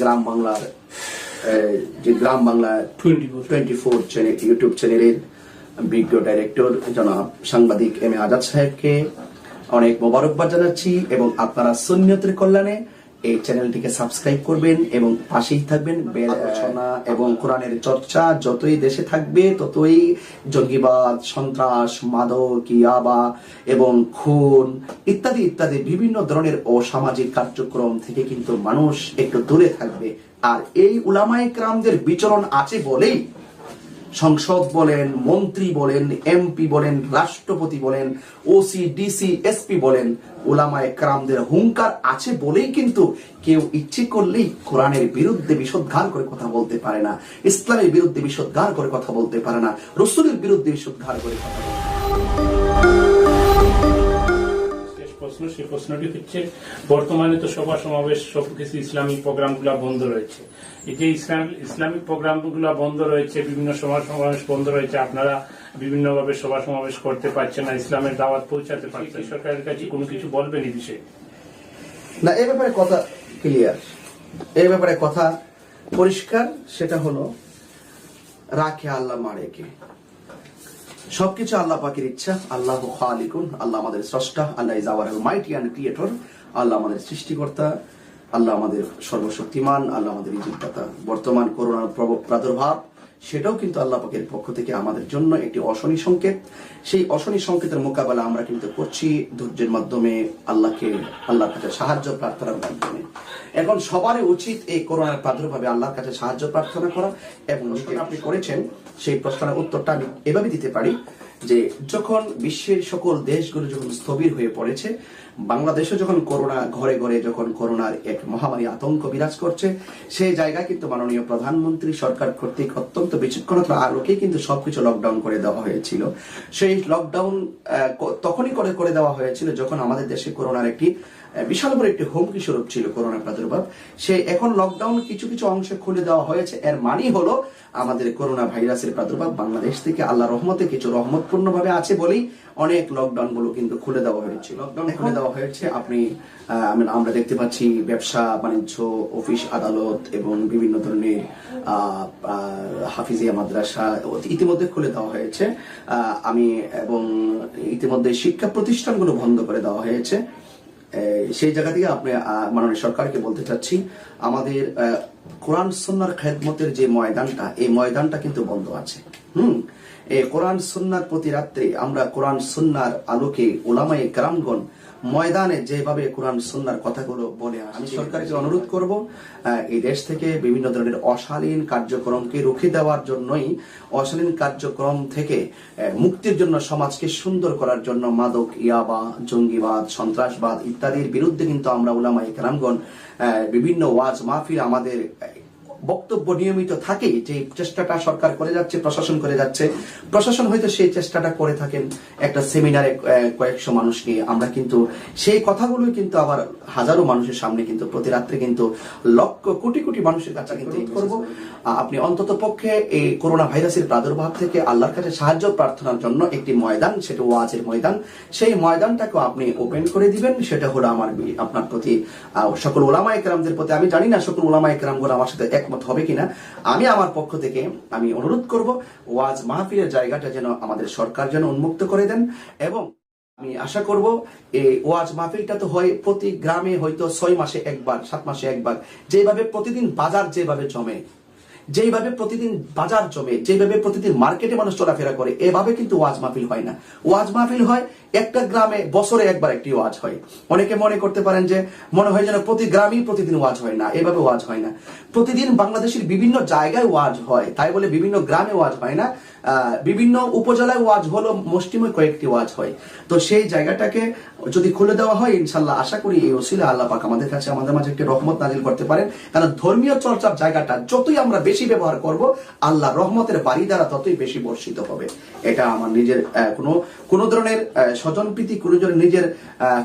গ্রাম বাংলার যে Gram Bangla twenty four twenty four channel YouTube চ্যানেলের বিজ্ঞ ডাইরেক্টর জনাব সাংবাদিক এম এ আজাদ সাহেবকে অনেক মোবারকবাদ জানাচ্ছি এবং আপনারা সৈন্যতের কল্যাণে এই চ্যানেলটিকে সাবস্ক্রাইব করবেন এবং পাশেই থাকবেন আলোচনা এবং কোরআনের চর্চা যতই দেশে থাকবে ততই জঙ্গিবাদ সন্ত্রাস মাদক ইয়াবা এবং খুন ইত্যাদি ইত্যাদি বিভিন্ন ধরনের অসামাজিক কার্যক্রম থেকে কিন্তু মানুষ একটু দূরে থাকবে। আর এই উলামায়ে ক্রামদের বিচরণ আছে বলেই সংসদ বলেন, মন্ত্রী বলেন এমপি বলেন, রাষ্ট্রপতি বলেন ওসি ডিসি এসপি বলেন, ওলামায় ক্রামদের হুঙ্কার আছে বলেই কিন্তু কেউ ইচ্ছে করলেই কোরআনের বিরুদ্ধে বিষোদ্গার করে কথা বলতে পারে না, ইসলামের বিরুদ্ধে বিষোদ্গার করে কথা বলতে পারে না, রসুলের বিরুদ্ধে বিষোদ্গার করে কথা বলতে পারে প্রশ্ন, সেই প্রশ্নটি হচ্ছে, বর্তমানে তো সভা সমাবেশ সবকিছু ইসলামিক প্রোগ্রামগুলো বন্ধ রয়েছে। এই যে ইসলাম, ইসলামিক প্রোগ্রামগুলো বন্ধ রয়েছে, বিভিন্ন সভা সমাবেশ বন্ধ রয়েছে, আপনারা বিভিন্নভাবে সভা সমাবেশ করতে পারছেন না, ইসলামের দাওয়াত পৌঁছাতে পারছেন সরকারের কাছে কোনো কিছু বলবেন এই বিষয়ে? না এই ব্যাপারে কথা ক্লিয়ার এই ব্যাপারে কথা পরিষ্কার, সেটা হলো, রাখে আল্লাহ মারে কে সবকিছু আল্লাহ পাকের ইচ্ছা। আল্লাহ খালিকুন, আল্লাহ আমাদের স্রষ্টা, Allah is our mighty and creator Allah আমাদের সৃষ্টিকর্তা, আল্লাহ আমাদের সর্বশক্তিমান, আল্লাহ আমাদের ইজ্জতদাতা। বর্তমান করোনার প্রাদুর্ভাব সেটাও কিন্তু আল্লাহ পাকের পক্ষ থেকে আমাদের জন্য একটি অশনি সংকেত। সেই অশনি সংকেতের মোকাবেলা আমরা কিন্তু করছি ধৈর্যের মাধ্যমে, আল্লাহকে, আল্লাহর কাছে সাহায্য, প্রার্থনার মাধ্যমে। এখন সবারই উচিত এই করোনার প্রাদুর্ভাবে আল্লাহর কাছে সাহায্য, প্রার্থনা করা। এবং আপনি করেছেন, সেই প্রশ্নের উত্তরটা আমি এভাবে দিতে পারি যে যখন বিশ্বের সকল দেশগুলো যখন স্থবির হয়ে পড়েছে বাংলাদেশে যখন করোনা ঘরে ঘরে যখন করোনার এক মহামারী আতঙ্ক বিরাজ করছে সেই জায়গায় কিন্তু মাননীয় প্রধানমন্ত্রী সরকার কর্তৃক অত্যন্ত বিচক্ষণতার আলোকে কিন্তু সবকিছু লকডাউন করে দেওয়া হয়েছিল। সেই লকডাউন তখনই করে করে দেওয়া হয়েছিল যখন আমাদের দেশে করোনার একটি বিশাল বড় একটি হুমকি স্বরূপ ছিল করোনা প্রাদুর্ভাব। সে এখন লকডাউন কিছু কিছু অংশে খুলে দেওয়া হয়েছে। এর মানে হলো আমাদের করোনা ভাইরাসের প্রাদুর্ভাব বাংলাদেশ থেকে আল্লাহ রহমতে কিছু রহমতপূর্ণ ভাবে আছে বলেই অনেক লকডাউনগুলো কিন্তু খুলে দেওয়া হয়েছে। লকডাউন খুলে দেওয়া হয়েছে। আপনি আহ, আমরা দেখতে পাচ্ছি ব্যবসা বাণিজ্য অফিস আদালত এবং বিভিন্ন ধরনের হাফিজিয়া মাদ্রাসা ইতিমধ্যে খুলে দেওয়া হয়েছে। আহ, আমি এবং ইতিমধ্যে শিক্ষা প্রতিষ্ঠানগুলো বন্ধ করে দেওয়া হয়েছে। সেই জায়গা থেকে আপনি মাননীয় সরকারকে বলতে চাচ্ছি, আমাদের কোরআন সন্ন্যার খেদমতের যে ময়দানটা, এই ময়দানটা কিন্তু বন্ধ আছে। হুম এই কোরআন সুন্নার প্রতি রাত্রে আমরা কোরআন সুন্নার আলোকে ওলামায়ে গ্রামগণ ময়দানে যেভাবে কোরআন সুন্নার কথাগুলো বলে আমি সরকারকে অনুরোধ করব এই দেশ থেকে বিভিন্ন ধরনের অশালীন কার্যক্রমকে রুখে দেওয়ার জন্যই অশালীন কার্যক্রম থেকে মুক্তির জন্য সমাজকে সুন্দর করার জন্য মাদক ইয়াবা জঙ্গিবাদ সন্ত্রাসবাদ ইত্যাদির বিরুদ্ধে কিন্তু আমরা উলামাই কেরামগণ আহ, বিভিন্ন ওয়াজ মাহফিল আমাদের বক্তব্য নিয়মিত থাকে যে চেষ্টাটা সরকার করে যাচ্ছে প্রশাসন করে যাচ্ছে। প্রশাসন হয়তো সেই চেষ্টাটা করে থাকেন একটা সেমিনারে কয়েকশো মানুষ নিয়ে। আমরা কিন্তু সেই কথাগুলো কিন্তু আবার হাজারো মানুষের সামনে কিন্তু প্রতি রাত্রে কিন্তু লক্ষ কোটি কোটি মানুষের কাছে কিন্তু করব। আপনি অন্তত পক্ষে এই করোনা ভাইরাসের প্রাদুর্ভাব থেকে আল্লাহর কাছে সাহায্য প্রার্থনার জন্য একটি ময়দান সেটা ওয়াজের ময়দান সেই ময়দানটাকে আপনি ওপেন করে দিবেন। সেটা হলো আমার আপনার প্রতি সকল ওলামা একরামদের প্রতি। আমি জানি না সকল ওলামা একরামগুলো আমার সাথে একমত হবে কিনা, আমি আমার পক্ষ থেকে আমি অনুরোধ করব, ওয়াজ মাহফিলের জায়গাটা যেন আমাদের সরকার যেন উন্মুক্ত করে দেন এবং আমি আশা করব, এই ওয়াজ মাহফিলটা তো হয় প্রতি গ্রামে হয়তো ছয় মাসে একবার, সাত মাসে একবার, যেভাবে প্রতিদিন বাজার যেভাবে জমে যেইভাবে প্রতিদিন বাজার জমে যেভাবে প্রতিদিন মার্কেটে মানুষ চলাফেরা করে, এভাবে কিন্তু ওয়াজ মাহফিল হয় না। ওয়াজ মাহফিল হয় একটা গ্রামে, বছরে একবার একটি ওয়াজ হয়। অনেকে মনে করতে পারেন যে, মনে হয় যেন প্রতি গ্রামেই প্রতিদিন ওয়াজ হয় না, এভাবে ওয়াজ হয় না। প্রতিদিন বাংলাদেশের বিভিন্ন জায়গায় ওয়াজ হয়, তাই বলে বিভিন্ন গ্রামে ওয়াজ হয় না। বিভিন্ন উপজেলায় ওয়াজ হলো মুষ্টিময় কয়েকটি ওয়াজ হয়। তো সেই জায়গাটাকে যদি খুলে দেওয়া হয়, ইনশাল্লাহ আশা করি এই ওসিলা আল্লাহ পাক আমাদের কাছে, আমাদের মাঝে একটি রহমত নাজিল করতে পারেন। কারণ ধর্মীয় চর্চার জায়গাটা যতই আমরা বেশি ব্যবহার করব আল্লাহ রহমতের বাড়ি দ্বারা ততই বেশি বর্ষিত হবে। এটা আমার নিজের কোনো কোনো ধরনের স্বজন প্রীতি কোনো ধরনের নিজের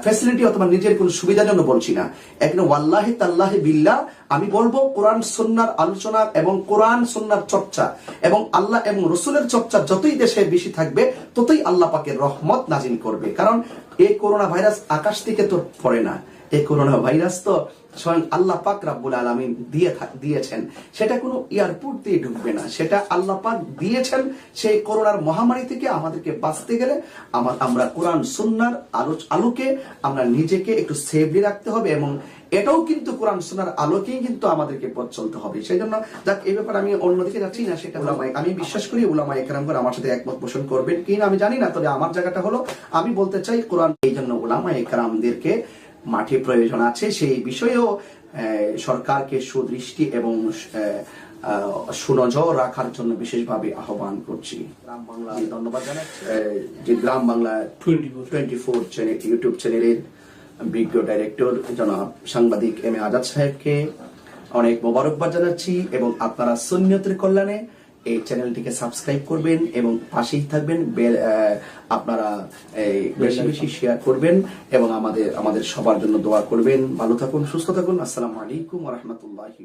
ফ্যাসিলিটি অথবা নিজের কোনো সুবিধার জন্য বলছি না। এখন ওয়াল্লাহি তাল্লাহি বিল্লাহ আমি বলব কোরআন সন্ন্যার আলোচনা এবং কোরআন সন্ন্যার চর্চা এবং আল্লাহ এবং রসুলের চর্চা যতই দেশে বেশি থাকবে, ততই আল্লাহ পাকের রহমত নাজিল করবে। কারণ এই করোনা ভাইরাস আকাশ থেকে তো পড়ে না। এই করোনা ভাইরাস তো স্বয়ং আল্লাহ পাক রাব্বুল আলামিন দিয়ে দিয়েছেন। সেটা কোনো এয়ারপোর্ট দিয়ে ঢুকবে না। সেটা আল্লাহ পাক দিয়েছেন সেই করোনার মহামারী থেকে আমাদেরকে বাঁচতে গেলে আমার আমরা কোরআন, সুন্নার আলো আলোকে আমরা নিজেকে একটু সেভলি রাখতে হবে এবং এটাও কিন্তু কোরআন, সুন্নার আলোকেই কিন্তু আমাদেরকে পথ চলতে হবে। সেই জন্য যাক, এই ব্যাপারে আমি অন্যদিকে যাচ্ছি না, সেটা উলামায়ে আমি বিশ্বাস করি উলামায়ে কেরামগণ আমার সাথে একমত পোষণ করবেন। কি না আমি জানি না, তবে আমার জায়গাটা হলো আমি বলতে চাই কোরআন, এই জন্য উলামায়ে কেরামদেরকে মাঠে প্রয়োজন আছে সেই বিষয়েও সরকারকে সুদৃষ্টি এবং সুনজর রাখার জন্য বিশেষভাবে আহ্বান করছি। গ্রাম বাংলা ধন্যবাদ জানাচ্ছি। যে Gram Bangla twenty four. Twenty four channel YouTube চ্যানেলের বিজ্ঞ ডাইরেক্টর জনাব সাংবাদিক এম এ আজাদ সাহেবকে অনেক মোবারকবাদ জানাচ্ছি এবং আপনারা সুন্নিয়তের কল্যাণে এই চ্যানেলটিকে সাবস্ক্রাইব করবেন এবং পাশেই থাকবেন আপনারা এই বেশি বেশি শেয়ার করবেন এবং আমাদের আমাদের সবার জন্য দোয়া করবেন। ভালো থাকুন সুস্থ থাকুন। আসসালামু আলাইকুম রহমতুল্লাহি